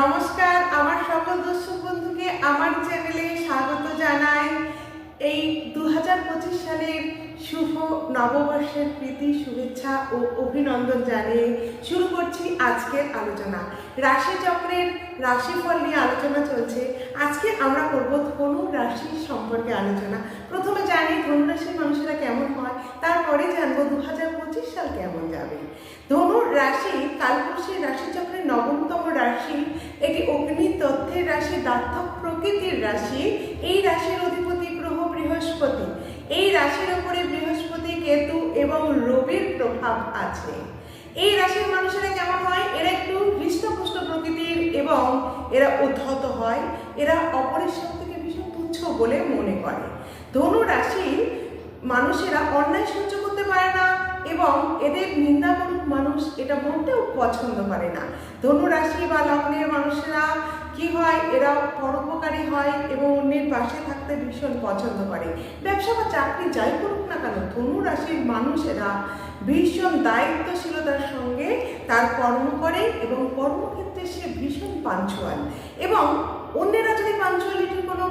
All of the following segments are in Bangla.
নমস্কার, আমার সকল দর্শক বন্ধুকে আমার চ্যানেলে স্বাগত জানাই। এই দু হাজার পঁচিশ সালের শুভ নববর্ষের প্রীতি, শুভেচ্ছা ও অভিনন্দন জানিয়ে শুরু করছি আজকের আলোচনা। রাশি চক্রের রাশিফল নিয়ে আলোচনা চলছে। আজকে আমরা করব ধনু রাশি সম্পর্কে আলোচনা। প্রথমে জানি ধনু রাশির মানুষেরা কেমন হয়, তারপরে জানব দু হাজার পঁচিশ সাল কেমন যাবে। ধনু রাশি কালপুরুষের রাশিচক্রের নবমতম রাশি এটি অগ্নি তথ্যের রাশি দার্থক প্রকৃতির রাশি, এই রাশির অধিপতি গ্রহ বৃহস্পতি। এই রাশির উপরে বৃহস্পতি, কেতু এবং রবির প্রভাব আছে। এই রাশির মানুষেরা কেমন হয়? এরা একটু হৃষ্টপুষ্ট প্রকৃতির এবং এরা উদ্ধত হয়। এরা অপরের শক্তিকে ভীষণ তুচ্ছ বলে মনে করে। ধনু রাশির মানুষেরা অন্যায় সহ্য করতে পারে না এবং এদের নিন্দা করুক মানুষ, এটা মোটেও পছন্দ করে না। ধনুরাশি বা লগ্নের মানুষেরা কি হয়, এরা পরোপকারী হয় এবং অন্যের পাশে থাকতে ভীষণ পছন্দ করে। ব্যবসা বা চাকরি যাই করুক না কেন ধনু রাশির মানুষেরা ভীষণ দায়িত্বশীলতার সঙ্গে তার কর্ম করে এবং কর্মক্ষেত্রে সে ভীষণ পাঞ্চুয়াল এবং অন্যেরা যদি পাঞ্চুয়ালিটির কোনো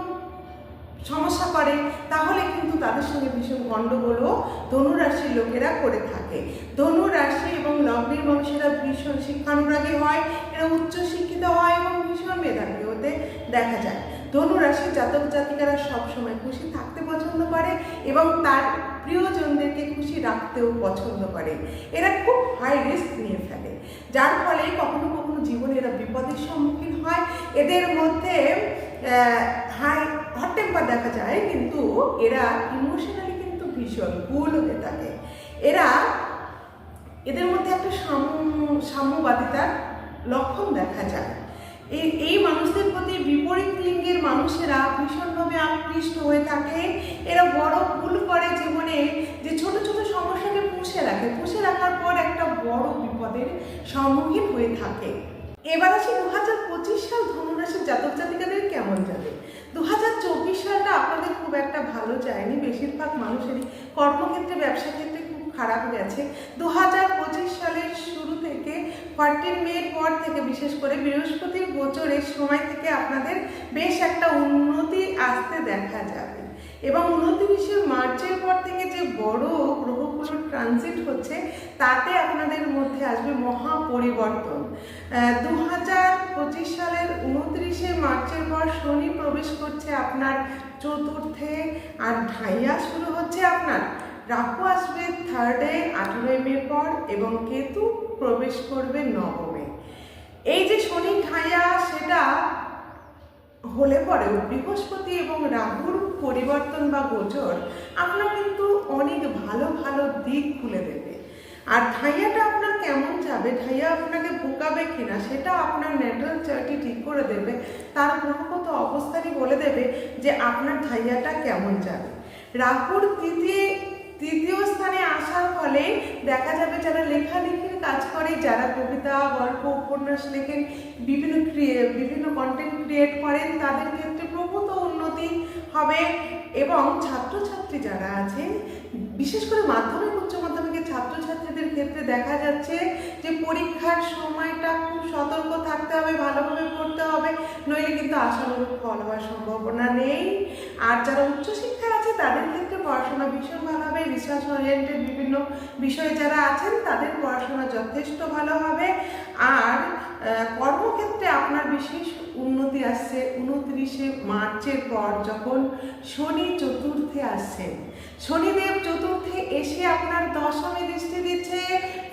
সমস্যা করে, তাহলে কিন্তু তাদের সঙ্গে ভীষণ গণ্ডগোলও ধনুরাশির লোকেরা করে থাকে। ধনুরাশি এবং লগ্নের মানুষেরা ভীষণ শিক্ষানুরাগী হয়, এরা উচ্চ শিক্ষিত হয় এবং ভীষণ মেধাবী হতে দেখা যায়। ধনুরাশির জাতক জাতিকারা সবসময় খুশি থাকতে পছন্দ করে এবং তার প্রিয়জনদেরকে খুশি রাখতেও পছন্দ করে। এরা খুব হাই রিস্ক নিয়ে ফেলে। যার ফলে কখনো কখনো জীবনে এরা বিপদের সম্মুখীন হয়। এদের মধ্যে হাই হট টেম্পার দেখা যায়, কিন্তু এরা ইমোশনালি কিন্তু ভীষণ কুল হয়ে থাকে। এরা, এদের মধ্যে একটা সাম্য- সাম্যবাদিতার লক্ষণ দেখা যায়। এই এই মানুষদের প্রতি বিপরীত লিঙ্গের মানুষেরা ভীষণভাবে আকৃষ্ট হয়ে থাকে। এরা বড় ভুল করে জীবনে যে ছোট ছোট সমস্যাকে পুষে রাখে। পুষে রাখার পর একটা বড় বিপদের সম্মুখীন হয়ে থাকে। এবার আসি দু হাজার পঁচিশ সাল ধনুরাশির জাতক জাতিকাদের কেমন যাবে দু হাজার চব্বিশ সালটা আপনাদের খুব একটা ভালো যায়নি। বেশিরভাগ মানুষেরই কর্মক্ষেত্রে ব্যবসা ক্ষেত্রে খারাপ গেছে। দু হাজার পঁচিশ সালের শুরু থেকে ফর্টিন মের পর থেকে, বিশেষ করে বৃহস্পতির গোচরের সময় থেকে আপনাদের বেশ একটা উন্নতি আসতে দেখা যাবে। এবং উনত্রিশে মার্চের পর থেকে যে বড় গ্রহগুলোর ট্রানজিট হচ্ছে, তাতে আপনাদের মধ্যে আসবে মহা পরিবর্তন দু হাজার পঁচিশ সালের উনত্রিশে মার্চের পর শনি প্রবেশ করছে আপনার চতুর্থে, আর ঢাইয়া শুরু হচ্ছে আপনার রাহু আসবে থার্ডে আঠেরোই মে পর এবং কেতু প্রবেশ করবে নবমে। এই যে শনি ঢাইয়া সেটা হলে পরেও বৃহস্পতি এবং রাহুর পরিবর্তন বা গোচর আপনার কিন্তু অনেক ভালো ভালো দিক খুলে দেবে। আর ঠাইয়াটা আপনার কেমন যাবে? ঠাইয়া আপনাকে ভোকাবে কিনা, সেটা আপনার ন্যাটারাল চার্টই ঠিক করে দেবে। তার গ্রহগত অবস্থানই বলে দেবে যে আপনার ঢাইয়াটা কেমন যাবে। রাহুর তৃতীয় তৃতীয় স্থানে আসার ফলে দেখা যাবে যারা লেখালেখির কাজ করে, যারা কবিতা, গল্প, উপন্যাস লেখেন, বিভিন্ন বিভিন্ন কন্টেন্ট ক্রিয়েট করেন, তাদের ক্ষেত্রে প্রভূত উন্নতি হবে এবং ছাত্রছাত্রী যারা আছেন, বিশেষ করে মাধ্যমিক, উচ্চ মাধ্যমিকের ছাত্রছাত্রীদের ক্ষেত্রে দেখা যাচ্ছে যে পরীক্ষার সময়টা সতর্ক থাকতে হবে, ভালোভাবে পড়তে হবে। নইলে কিন্তু আশানুরূপ ফল হওয়ার সম্ভাবনা নেই। আর যারা উচ্চশিক্ষায় আছে, তাদের ক্ষেত্রে পড়াশোনা ভীষণ ভালো হবে রিসার্চ ওরিয়েন্টেড বিভিন্ন বিষয়ে যারা আছেন, তাদের পড়াশোনা যথেষ্ট ভালো হবে। আর কর্মক্ষেত্রে আপনার বিশেষ উন্নতি আসছে। উনত্রিশে মার্চের পর যখন শনি চতুর্থে আসছেন শনিদেব চতুর্থে এসে আপনার দশমে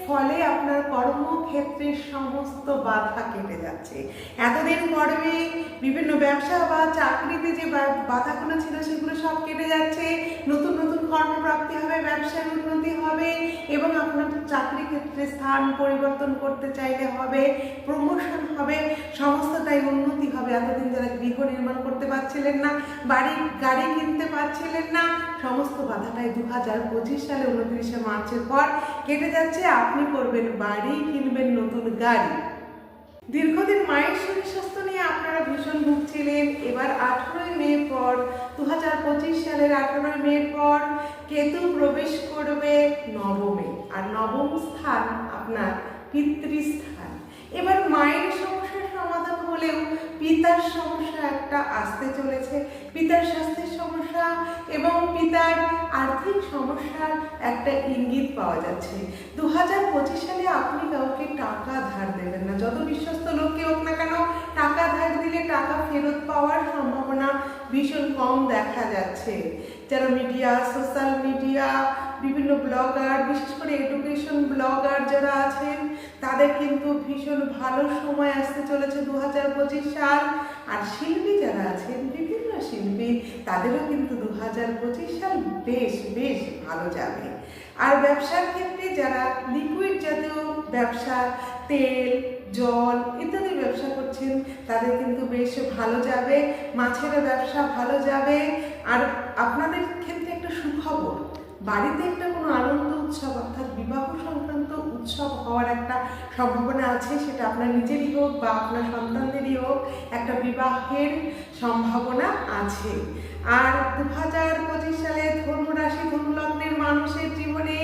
ফলে আপনার কর্মক্ষেত্রের সমস্ত বাধা কেটে যাচ্ছে। এতদিন পরে বিভিন্ন ব্যবসা বা চাকরিতে যে বাধাগুলো ছিল সেগুলো সব কেটে যাচ্ছে। নতুন নতুন কর্মপ্রাপ্তি হবে ব্যবসার আপনার চাকরি ক্ষেত্রে স্থান পরিবর্তন করতে চাইলে হবে প্রমোশন হবে, সমস্তটাই উন্নতি হবে। এতদিন যারা গৃহ নির্মাণ করতে পারছিলেন না, বাড়ি, গাড়ি কিনতে পারছিলেন না, সমস্ত বাধাটাই দু হাজার পঁচিশ সালে উনত্রিশে মার্চের পর কেটে যাচ্ছে। আপনি করবেন বাড়ি, কিনবেন নতুন গাড়ি। দীর্ঘদিন মায়ের শরীর স্বাস্থ্য নিয়ে আপনারা ভীষণ ভুগছিলেন এবার আঠেরোই মে পর দু হাজার পঁচিশ সালের আঠেরোই মে পর কেতু প্রবেশ করবে নবমে। আর নবম স্থান আপনার পিতৃস্থান। এবার মায়ের সমস্যার সমাধান হলেও পিতার সমস্যা একটা আসতে চলেছে। পিতার স্বাস্থ্যের সমস্যা আর্থিক সমস্যার একটা ইঙ্গিত পাওয়া যাচ্ছে। দু হাজার পঁচিশ সালে আপনি কাউকে টাকা ধার দেবেন না। যত বিশ্বস্ত লোককে হোক না কেন, টাকা ধার দিলে টাকা ফেরত পাওয়ার সম্ভাবনা ভীষণ কম দেখা যাচ্ছে। যারা মিডিয়া, সোশ্যাল মিডিয়া, বিভিন্ন ব্লগার, বিশেষ করে এডুকেশন ব্লগার যারা আছেন, তাদের কিন্তু ভীষণ ভালো সময় আসতে চলেছে দু হাজার পঁচিশ সাল। আর শিল্পী যারা তাদেরও কিন্তু দু হাজার পঁচিশ সাল বেশ বেশ ভালো যাবে। আর ব্যবসার ক্ষেত্রে যারা লিকুইড জাতীয় ব্যবসা, তেল, জল ইত্যাদি ব্যবসা করছেন, তাদের কিন্তু বেশ ভালো যাবে, মাছের ব্যবসা ভালো যাবে। আর আপনাদের ক্ষেত্রে একটা সুখবর, বাড়িতে একটা কোনো আনন্দ উৎসব অর্থাৎ বিবাহ সংক্রান্ত উৎসব হওয়ার একটা সম্ভাবনা আছে, সেটা আপনার নিজেরই হোক বা আপনার সন্তানদেরই হোক একটা বিবাহের সম্ভাবনা আছে। আর দু হাজার পঁচিশ সালে ধনুরাশি ধনুলগ্নের মানুষের জীবনে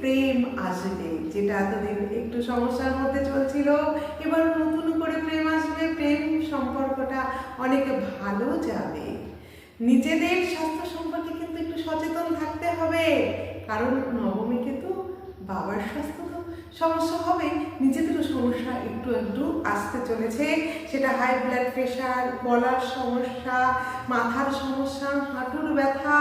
প্রেম আসবে, যেটা এতদিন একটু সমস্যার মধ্যে চলছিল। এবার নতুন করে প্রেম আসবে, প্রেম সম্পর্কটা অনেক ভালো যাবে। নিজেদের স্বাস্থ্য সম্পর্কে কিন্তু একটু সচেতন থাকতে হবে, কারণ নবমী কিন্তু বাবার স্বাস্থ্য সমস্যা হবে, নিজেদেরও সমস্যা একটু একটু আসতে চলেছে। সেটা হাই ব্লাড প্রেশার গলার সমস্যা, মাথার সমস্যা, হাঁটুর ব্যথা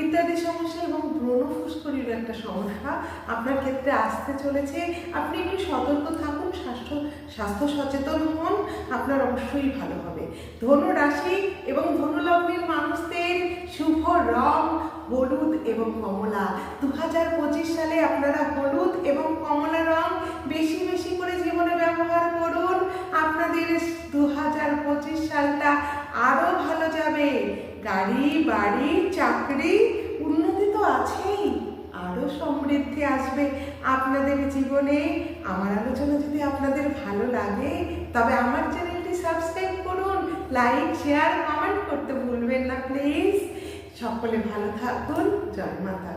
ইত্যাদি সমস্যা এবং ব্রণ ফুসকুড়ির একটা সমস্যা আপনার ক্ষেত্রে আসতে চলেছে। আপনি একটু সতর্ক থাকুন, স্বাস্থ্য স্বাস্থ্য সচেতন হন, আপনার অবশ্যই ভালো হবে। ধনু রাশি এবং ধনু লগ্নের মানুষদের শুভ রং, হলুদ এবং কমলা। দু হাজার পঁচিশ সালে আপনারা হলুদ এবং কমলা রং বেশি বেশি করে জীবনে ব্যবহার করুন আপনাদের দু হাজার পঁচিশ সালটা আরও ভালো যাবে গাড়ি বাড়ি চাকরি উন্নতি তো আছেই আরও সমৃদ্ধি আসবে আপনাদের জীবনে। আমার আলোচনা যদি আপনাদের ভালো লাগে, তবে আমার চ্যানেলটি সাবস্ক্রাইব করুন, লাইক, শেয়ার, কমেন্ট করতে ভুলবেন না, প্লিজ। সকলে ভালো থাকুন, জয় মাতা